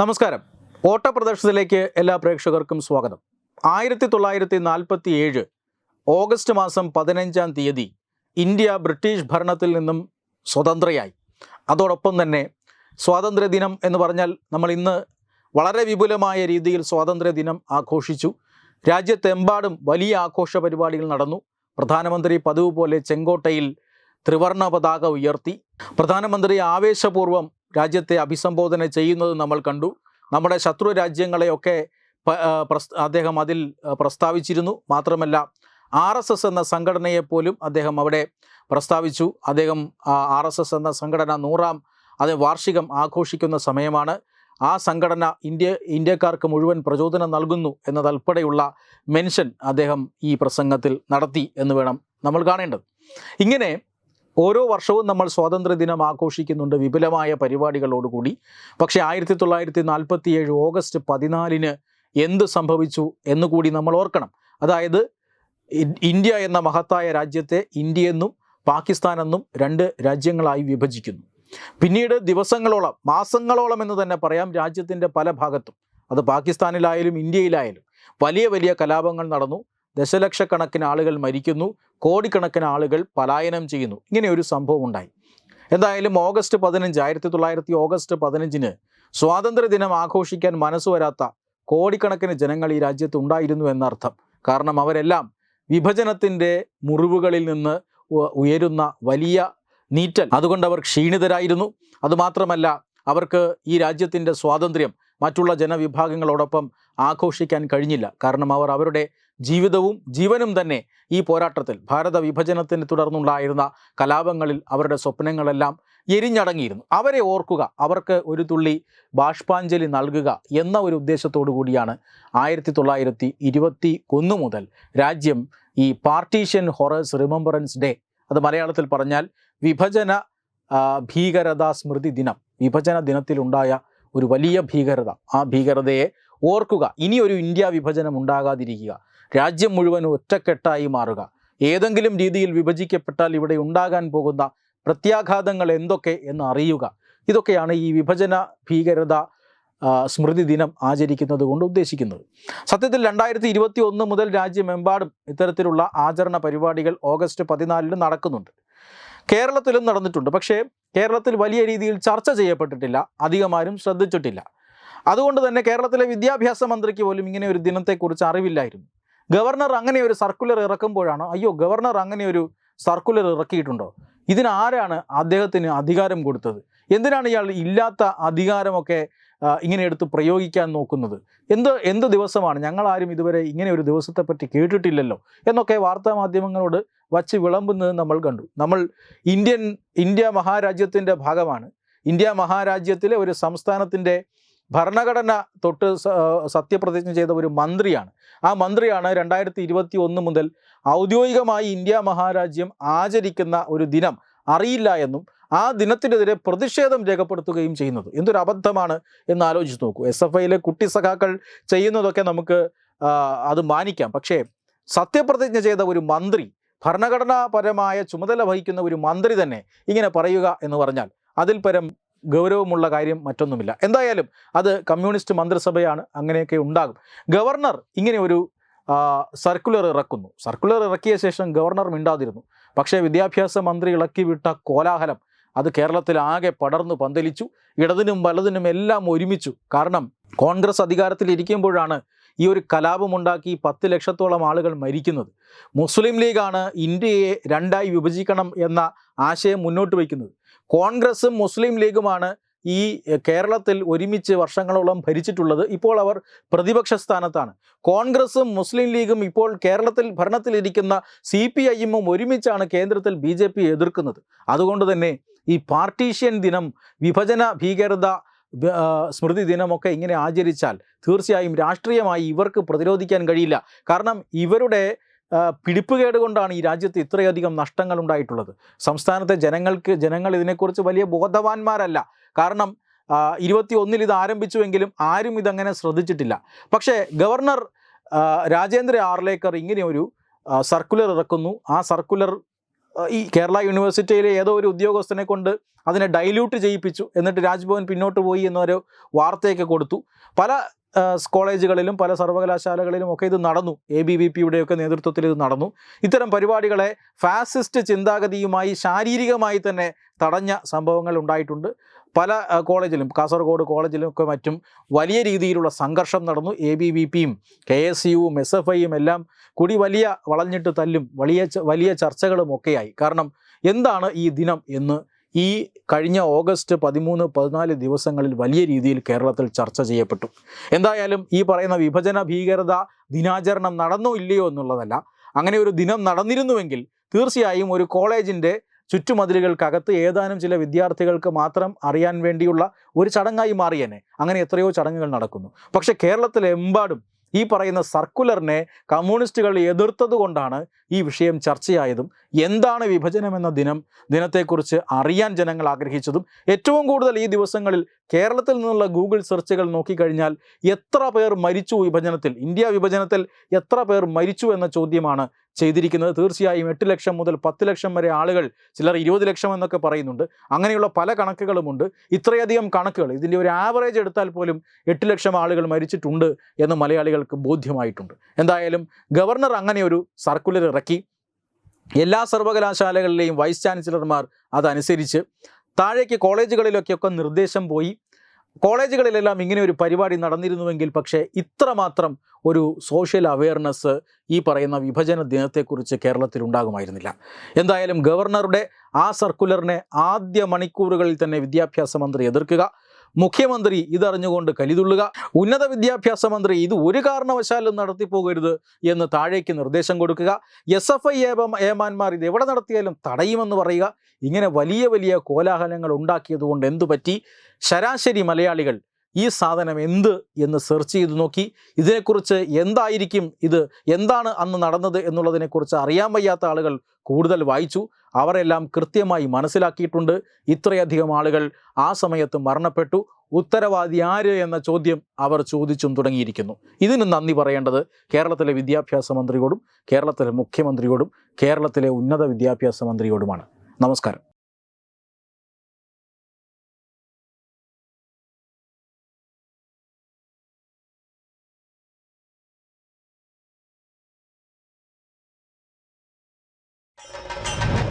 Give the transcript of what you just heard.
നമസ്കാരം. ഓട്ടപ്രദർശനത്തിലേക്ക് എല്ലാ പ്രേക്ഷകർക്കും സ്വാഗതം. ആയിരത്തി തൊള്ളായിരത്തി നാൽപ്പത്തി ഏഴ് ഓഗസ്റ്റ് മാസം പതിനഞ്ചാം തീയതി ഇന്ത്യ ബ്രിട്ടീഷ് ഭരണത്തിൽ നിന്നും സ്വതന്ത്രയായി. അതോടൊപ്പം തന്നെ സ്വാതന്ത്ര്യദിനം എന്ന് പറഞ്ഞാൽ നമ്മൾ ഇന്ന് വളരെ വിപുലമായ രീതിയിൽ സ്വാതന്ത്ര്യദിനം ആഘോഷിച്ചു. രാജ്യത്തെമ്പാടും വലിയ ആഘോഷ പരിപാടികൾ നടന്നു. പ്രധാനമന്ത്രി പതിവ് പോലെ ചെങ്കോട്ടയിൽ ത്രിവർണ പതാക ഉയർത്തി. പ്രധാനമന്ത്രി ആവേശപൂർവം രാജ്യത്തെ അഭിസംബോധന ചെയ്യുന്നത് നമ്മൾ കണ്ടു. നമ്മുടെ ശത്രു രാജ്യങ്ങളെയൊക്കെ അദ്ദേഹം അതിൽ പ്രസ്താവിച്ചിരുന്നു. മാത്രമല്ല ആർ എസ് എസ് എന്ന സംഘടനയെപ്പോലും അദ്ദേഹം അവിടെ പ്രസ്താവിച്ചു. അദ്ദേഹം ആർ എസ് എസ് എന്ന സംഘടന നൂറാം അത് വാർഷികം ആഘോഷിക്കുന്ന സമയമാണ്. ആ സംഘടന ഇന്ത്യ ഇന്ത്യക്കാർക്ക് മുഴുവൻ പ്രചോദനം നൽകുന്നു എന്നതുൾപ്പെടെയുള്ള മെൻഷൻ അദ്ദേഹം ഈ പ്രസംഗത്തിൽ നടത്തി എന്ന് വേണം നമ്മൾ കാണേണ്ടത്. ഇങ്ങനെ ഓരോ വർഷവും നമ്മൾ സ്വാതന്ത്ര്യ ദിനം ആഘോഷിക്കുന്നുണ്ട് വിപുലമായ പരിപാടികളോടുകൂടി. പക്ഷേ ആയിരത്തി തൊള്ളായിരത്തി നാൽപ്പത്തി ഏഴ് ഓഗസ്റ്റ് പതിനാലിന് എന്ത് സംഭവിച്ചു എന്നുകൂടി നമ്മൾ ഓർക്കണം. അതായത് ഇന്ത്യ എന്ന മഹത്തായ രാജ്യത്തെ ഇന്ത്യ എന്നും പാകിസ്ഥാൻ എന്നും രണ്ട് രാജ്യങ്ങളായി വിഭജിക്കുന്നു. പിന്നീട് ദിവസങ്ങളോളം മാസങ്ങളോളം എന്ന് തന്നെ പറയാം രാജ്യത്തിന്റെ പല ഭാഗത്തും. അത് പാകിസ്ഥാനിലായാലും ഇന്ത്യയിലായാലും വലിയ വലിയ കലാപങ്ങൾ നടന്നു. ദശലക്ഷക്കണക്കിന് ആളുകൾ മരിക്കുന്നു കോടിക്കണക്കിന് ആളുകൾ പലായനം ചെയ്യുന്നു. ഇങ്ങനെ ഒരു സംഭവം ഉണ്ടായി. എന്തായാലും ഓഗസ്റ്റ് പതിനഞ്ച് ആയിരത്തി തൊള്ളായിരത്തി ഓഗസ്റ്റ് പതിനഞ്ചിന് സ്വാതന്ത്ര്യദിനം ആഘോഷിക്കാൻ മനസ്സ് വരാത്ത കോടിക്കണക്കിന് ജനങ്ങൾ ഈ രാജ്യത്ത് ഉണ്ടായിരുന്നു എന്നർത്ഥം. കാരണം അവരെല്ലാം വിഭജനത്തിന്റെ മുറിവുകളിൽ നിന്ന് ഉയരുന്ന വലിയ നീറ്റൽ. അതുകൊണ്ട് അവർ ക്ഷീണിതരായിരുന്നു. അതുമാത്രമല്ല അവർക്ക് ഈ രാജ്യത്തിന്റെ സ്വാതന്ത്ര്യം മറ്റുള്ള ജനവിഭാഗങ്ങളോടൊപ്പം ആഘോഷിക്കാൻ കഴിഞ്ഞില്ല. കാരണം അവർ അവരുടെ ജീവിതവും ജീവനും തന്നെ ഈ പോരാട്ടത്തിൽ ഭാരത വിഭജനത്തിന് തുടർന്നുണ്ടായിരുന്ന കലാപങ്ങളിൽ അവരുടെ സ്വപ്നങ്ങളെല്ലാം എരിഞ്ഞടങ്ങിയിരുന്നു. അവരെ ഓർക്കുക അവർക്ക് ഒരു തുള്ളി ബാഷ്പാഞ്ജലി നൽകുക എന്ന ഒരു ഉദ്ദേശത്തോടു കൂടിയാണ് ആയിരത്തി തൊള്ളായിരത്തി ഇരുപത്തി ഒന്ന് മുതൽ രാജ്യം ഈ പാർട്ടീഷ്യൻ ഹൊറേഴ്സ് റിമംബറൻസ് ഡേ അത് മലയാളത്തിൽ പറഞ്ഞാൽ വിഭജന ഭീകരതാ സ്മൃതി ദിനം. വിഭജന ദിനത്തിലുണ്ടായ ഒരു വലിയ ഭീകരത. ആ ഭീകരതയെ ഓർക്കുക ഇനി ഒരു ഇന്ത്യ വിഭജനം ഉണ്ടാകാതിരിക്കുക. രാജ്യം മുഴുവൻ ഒറ്റക്കെട്ടായി മാറുക. ഏതെങ്കിലും രീതിയിൽ വിഭജിക്കപ്പെട്ടാൽ ഇവിടെ ഉണ്ടാകാൻ പോകുന്ന പ്രത്യാഘാതങ്ങൾ എന്തൊക്കെ എന്ന് അറിയുക. ഇതൊക്കെയാണ് ഈ വിഭജന ഭീകരത സ്മൃതി ദിനം ആചരിക്കുന്നത് കൊണ്ട് ഉദ്ദേശിക്കുന്നത്. സത്യത്തിൽ രണ്ടായിരത്തി ഇരുപത്തി ഒന്ന് മുതൽ രാജ്യമെമ്പാടും ഇത്തരത്തിലുള്ള ആചരണ പരിപാടികൾ ഓഗസ്റ്റ് പതിനാലിന് നടക്കുന്നുണ്ട്. കേരളത്തിലും നടന്നിട്ടുണ്ട്. പക്ഷേ കേരളത്തിൽ വലിയ രീതിയിൽ ചർച്ച ചെയ്യപ്പെട്ടിട്ടില്ല. അധികമാരും ശ്രദ്ധിച്ചിട്ടില്ല. അതുകൊണ്ട് തന്നെ കേരളത്തിലെ വിദ്യാഭ്യാസ മന്ത്രിക്ക് പോലും ഇങ്ങനെ ഒരു ദിനത്തെക്കുറിച്ച് അറിവില്ലായിരുന്നു. ഗവർണർ അങ്ങനെ ഒരു സർക്കുലർ ഇറക്കുമ്പോഴാണ് അയ്യോ ഗവർണർ അങ്ങനെ ഒരു സർക്കുലർ ഇറക്കിയിട്ടുണ്ടോ? ഇതിനാരാണ് അദ്ദേഹത്തിന് അധികാരം കൊടുത്തത്? എന്തിനാണ് ഇയാൾ ഇല്ലാത്ത അധികാരമൊക്കെ ഇങ്ങനെ എടുത്ത് പ്രയോഗിക്കാൻ നോക്കുന്നത്? എന്ത് എന്ത് ദിവസമാണ്? ഞങ്ങളാരും ഇതുവരെ ഇങ്ങനെ ഒരു ദിവസത്തെപ്പറ്റി കേട്ടിട്ടില്ലല്ലോ എന്നൊക്കെ വാർത്താ മാധ്യമങ്ങളോട് വച്ച് വിളമ്പുന്നത് നമ്മൾ കണ്ടു. നമ്മൾ ഇന്ത്യൻ ഇന്ത്യ മഹാരാജ്യത്തിന്റെ ഭാഗമാണ്. ഇന്ത്യ മഹാരാജ്യത്തിലെ ഒരു സംസ്ഥാനത്തിന്റെ ഭരണഘടന തൊട്ട് സത്യപ്രതിജ്ഞ ചെയ്ത ഒരു മന്ത്രിയാണ്. ആ മന്ത്രിയാണ് രണ്ടായിരത്തി ഇരുപത്തി ഒന്ന് മുതൽ ഔദ്യോഗികമായി ഇന്ത്യ മഹാരാജ്യം ആചരിക്കുന്ന ഒരു ദിനം അറിയില്ല എന്നും ആ ദിനത്തിനെതിരെ പ്രതിഷേധം രേഖപ്പെടുത്തുകയും ചെയ്യുന്നത്. എന്തൊരു അബദ്ധമാണ് എന്ന് ആലോചിച്ച് നോക്കൂ. എസ് എഫ് ഐയിലെ കുട്ടി സഖാക്കൾ ചെയ്യുന്നതൊക്കെ നമുക്ക് അത് മാനിക്കാം. പക്ഷേ സത്യപ്രതിജ്ഞ ചെയ്ത ഒരു മന്ത്രി ഭരണഘടനാപരമായ ചുമതല വഹിക്കുന്ന ഒരു മന്ത്രി തന്നെ ഇങ്ങനെ പറയുക എന്ന് പറഞ്ഞാൽ അതിൽ പരം ഗൗരവമുള്ള കാര്യം മറ്റൊന്നുമില്ല. എന്തായാലും അത് കമ്മ്യൂണിസ്റ്റ് മന്ത്രിസഭയാണ് അങ്ങനെയൊക്കെ ഉണ്ടാകും. ഗവർണർ ഇങ്ങനെ ഒരു സർക്കുലർ ഇറക്കുന്നു. സർക്കുലർ ഇറക്കിയ ശേഷം ഗവർണർ മിണ്ടാതിരുന്നു. പക്ഷേ വിദ്യാഭ്യാസ മന്ത്രി ഇളക്കി വിട്ട കോലാഹലം അത് കേരളത്തിൽ ആകെ പടർന്നു പന്തലിച്ചു. ഇടതിനും വലതിനും എല്ലാം ഒരുമിച്ചു. കാരണം കോൺഗ്രസ് അധികാരത്തിൽ ഇരിക്കുമ്പോഴാണ് ഈ ഒരു കലാപമുണ്ടാക്കി പത്ത് ലക്ഷത്തോളം ആളുകൾ മരിക്കുന്നത്. മുസ്ലിം ലീഗാണ് ഇന്ത്യയെ രണ്ടായി വിഭജിക്കണം എന്ന ആശയം മുന്നോട്ട് വയ്ക്കുന്നത്. കോൺഗ്രസും മുസ്ലിം ലീഗുമാണ് ഈ കേരളത്തിൽ ഒരുമിച്ച് വർഷങ്ങളോളം ഭരിച്ചിട്ടുള്ളത്. ഇപ്പോൾ അവർ പ്രതിപക്ഷ സ്ഥാനത്താണ്. കോൺഗ്രസും മുസ്ലിം ലീഗും ഇപ്പോൾ കേരളത്തിൽ ഭരണത്തിലിരിക്കുന്ന സി പി ഐഎമ്മും ഒരുമിച്ചാണ് കേന്ദ്രത്തിൽ ബി ജെ പി എതിർക്കുന്നത്. അതുകൊണ്ട് തന്നെ ഈ പാർട്ടീഷ്യൻ ദിനം വിഭജന ഭീകരത സ്മൃതി ദിനമൊക്കെ ഇങ്ങനെ ആചരിച്ചാൽ തീർച്ചയായും രാഷ്ട്രീയമായി ഇവർക്ക് പ്രതിരോധിക്കാൻ കഴിയില്ല. കാരണം ഇവരുടെ പിടിപ്പുകേട് കൊണ്ടാണ് ഈ രാജ്യത്ത് ഇത്രയധികം നഷ്ടങ്ങൾ ഉണ്ടായിട്ടുള്ളത് സംസ്ഥാനത്തെ ജനങ്ങൾക്ക് ജനങ്ങൾ ഇതിനെക്കുറിച്ച് വലിയ ബോധവാന്മാരല്ല. കാരണം ഇരുപത്തി ഒന്നിൽ ഇത് ആരംഭിച്ചുവെങ്കിലും ആരും ഇതങ്ങനെ ശ്രദ്ധിച്ചിട്ടില്ല. പക്ഷേ ഗവർണർ രാജേന്ദ്ര ആർലേക്കർ ഇങ്ങനെ ഒരു സർക്കുലർ ഇറക്കുന്നു. ആ സർക്കുലർ ഈ കേരള യൂണിവേഴ്സിറ്റിയിലെ ഏതോ ഒരു ഉദ്യോഗസ്ഥനെ കൊണ്ട് അതിനെ ഡൈല്യൂട്ട് ചെയ്യിപ്പിച്ചു. എന്നിട്ട് രാജ്ഭവൻ പിന്നോട്ട് പോയി എന്നൊരു വാർത്തയൊക്കെ കൊടുത്തു. പല കോളേജുകളിലും പല സർവകലാശാലകളിലും ഒക്കെ ഇത് നടന്നു. എ ബി വി പിയുടെയൊക്കെ നേതൃത്വത്തിൽ ഇത് നടന്നു. ഇത്തരം പരിപാടികളെ ഫാസിസ്റ്റ് ചിന്താഗതിയുമായി ശാരീരികമായി തന്നെ തടഞ്ഞ സംഭവങ്ങൾ ഉണ്ടായിട്ടുണ്ട്. പല കോളേജിലും കാസർഗോഡ് കോളേജിലും ഒക്കെ മറ്റും വലിയ രീതിയിലുള്ള സംഘർഷം നടന്നു. എ ബി വി പിയും കെ എസ് യുവും എസ് എഫ് ഐയും എല്ലാം കൂടി വലിയ വളഞ്ഞിട്ട് തല്ലും വലിയ വലിയ ചർച്ചകളും ഒക്കെയായി കാരണം എന്താണ് ഈ ദിനം എന്ന് ഈ കഴിഞ്ഞ ഓഗസ്റ്റ് പതിമൂന്ന് പതിനാല് ദിവസങ്ങളിൽ വലിയ രീതിയിൽ കേരളത്തിൽ ചർച്ച ചെയ്യപ്പെട്ടു. എന്തായാലും ഈ പറയുന്ന വിഭജന ഭീകരത ദിനാചരണം നടന്നോ ഇല്ലയോ എന്നുള്ളതല്ല അങ്ങനെ ഒരു ദിനം നടന്നിരുന്നുവെങ്കിൽ തീർച്ചയായും ഒരു കോളേജിന്റെ ചുറ്റുമതിലുകൾക്കകത്ത് ഏതാനും ചില വിദ്യാർത്ഥികൾക്ക് മാത്രം അറിയാൻ വേണ്ടിയുള്ള ഒരു ചടങ്ങായി മാറിയനെ. അങ്ങനെ എത്രയോ ചടങ്ങുകൾ നടക്കുന്നു. പക്ഷെ കേരളത്തിലെമ്പാടും ഈ പറയുന്ന സർക്കുലറിനെ കമ്മ്യൂണിസ്റ്റുകൾ എതിർത്തത് കൊണ്ടാണ് ഈ വിഷയം ചർച്ചയായതും എന്താണ് വിഭജനം എന്ന ദിനം ദിനത്തെക്കുറിച്ച് അറിയാൻ ജനങ്ങൾ ആഗ്രഹിച്ചതും ഏറ്റവും കൂടുതൽ ഈ ദിവസങ്ങളിൽ കേരളത്തിൽ നിന്നുള്ള ഗൂഗിൾ സെർച്ചുകൾ നോക്കിക്കഴിഞ്ഞാൽ എത്ര പേർ മരിച്ചു വിഭജനത്തിൽ ഇന്ത്യ വിഭജനത്തിൽ എത്ര പേർ മരിച്ചു എന്ന ചോദ്യമാണ് ചെയ്തിരിക്കുന്നത്. തീർച്ചയായും എട്ട് ലക്ഷം മുതൽ പത്ത് ലക്ഷം വരെ ആളുകൾ ചിലർ ഇരുപത് ലക്ഷം എന്നൊക്കെ പറയുന്നുണ്ട്. അങ്ങനെയുള്ള പല കണക്കുകളുമുണ്ട്. ഇത്രയധികം കണക്കുകൾ ഇതിന്റെ ഒരു ആവറേജ് എടുത്താൽ പോലും എട്ട് ലക്ഷം ആളുകൾ മരിച്ചിട്ടുണ്ട് എന്ന് മലയാളികൾക്ക് ബോധ്യമായിട്ടുണ്ട്. എന്തായാലും ഗവർണർ അങ്ങനെ ഒരു സർക്കുലർ ഇറക്കി. എല്ലാ സർവകലാശാലകളിലെയും വൈസ് ചാൻസലർമാർ അതനുസരിച്ച് താഴേക്ക് കോളേജുകളിലൊക്കെയൊക്കെ നിർദ്ദേശം പോയി. കോളേജുകളിലെല്ലാം ഇങ്ങനെ ഒരു പരിപാടി നടന്നിരുന്നുവെങ്കിൽ പക്ഷേ ഇത്രമാത്രം ഒരു സോഷ്യൽ അവയർനെസ് ഈ പറയുന്ന വിഭജന ദിനത്തെക്കുറിച്ച് കേരളത്തിൽ ഉണ്ടാകുമായിരുന്നില്ല. എന്തായാലും ഗവർണറുടെ ആ സർക്കുലറിനെ ആദ്യ മണിക്കൂറുകളിൽ തന്നെ വിദ്യാഭ്യാസ മന്ത്രി എതിർക്കുക. മുഖ്യമന്ത്രി ഇതറിഞ്ഞുകൊണ്ട് കലിതുള്ളുക. ഉന്നത വിദ്യാഭ്യാസ മന്ത്രി ഇത് ഒരു കാരണവശാലും നടത്തിപ്പോകരുത് എന്ന് താഴേക്ക് നിർദ്ദേശം കൊടുക്കുക. എസ് എഫ് ഐ ഏമാന്മാർ ഇത് എവിടെ നടത്തിയാലും തടയുമെന്ന് പറയുക. ഇങ്ങനെ വലിയ വലിയ കോലാഹലങ്ങൾ ഉണ്ടാക്കിയതുകൊണ്ട് എന്തു പറ്റി ശരാശരി മലയാളികൾ ഈ സാധനം എന്ത് എന്ന് സെർച്ച് ചെയ്ത് നോക്കി. ഇതിനെക്കുറിച്ച് എന്തായിരിക്കും ഇത്? എന്താണ് അന്ന് നടന്നത് എന്നുള്ളതിനെക്കുറിച്ച് അറിയാൻ വയ്യാത്ത ആളുകൾ കൂടുതൽ വായിച്ചു. അവരെല്ലാം കൃത്യമായി മനസ്സിലാക്കിയിട്ടുണ്ട്. ഇത്രയധികം ആളുകൾ ആ സമയത്ത് മരണപ്പെട്ടു. ഉത്തരവാദി ആര് എന്ന ചോദ്യം അവർ ചോദിച്ചും തുടങ്ങിയിരിക്കുന്നു. ഇതിന് നന്ദി പറയേണ്ടത് കേരളത്തിലെ വിദ്യാഭ്യാസ മന്ത്രിയോടും കേരളത്തിലെ മുഖ്യമന്ത്രിയോടും കേരളത്തിലെ ഉന്നത വിദ്യാഭ്യാസ മന്ത്രിയോടുമാണ്. നമസ്കാരം.